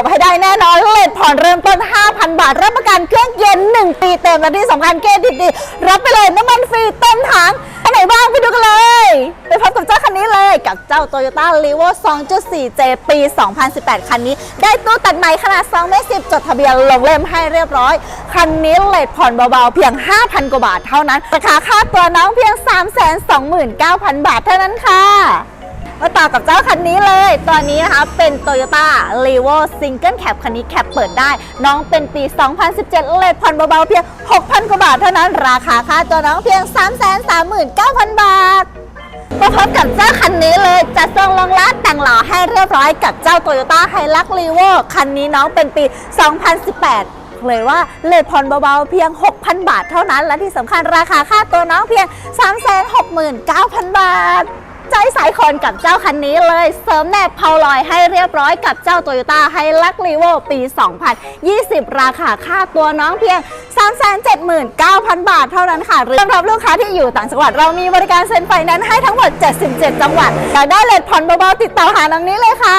บให้ได้แน่นอนเลทผ่อนเริ่มต้น 5,000 บาท รับประกันเครื่องเย็น 1 ปีเต็มและที่สำคัญเกรดิตดีรับไปเลยน้ำมันฟรีเต็มถังอันไหนบ้างไปดูกันเลยไปพบกับเจ้าคันนี้เลยกับเจ้า Toyota r e v o 2.4J ปี 2018 คันนี้ ได้ตู้ตัดใหม่ขนาด2เมตร10จดทะเบียนลงเล่มให้เรียบร้อย คันนี้เลทผ่อนเบาๆ เพียง 5,000 กว่าบาทเท่านั้นราคาค่าตัวน้องเพียง 329,000 บาทเท่านั้นค่ะ มาต่อกับเจ้าคันนี้เลย ตอนนี้นะคะเป็น Toyota r e v o Single Cab คันนี้แคปเปิดได้ น้องเป็นปี 2017 เลทผ่อนเบาๆเพียง 6,000 กว่าบาทเท่านั้น ราคาค่าตัวน้องเพียง 339,000 บาทมาพบกับเจ้าคันนี้เลยจัดทรงรองลาดแต่งหล่อให้เรียบร้อยกับเจ้า Toyota Hilux r e v o คันนี้น้องเป็นปี 2018เลยว่าเลทผ่อนเบาๆเพียง 6,000 บาทเท่านั้น และที่สำคัญราคาค่าตัวน้องเพียง 369,000 บาท ใจสายคอนกับเจ้าคันนี้เลย เสริมแนบเพาลอยให้เรียบร้อยกับเจ้าโตโยต้าไฮลักลีโวปี 2020 ราคาค่าตัวน้องเพียง 379,000 บาทเท่านั้นค่ะหรือสำหรับลูกค้าที่อยู่ต่างจังหวัดเรามีบริการเซ็นไฟแนนซ์ให้ทั้งหมด 77 จังหวัดอยากได้เลทผ่อนเบาๆติดต่อหาน้องนี้เลยค่ะ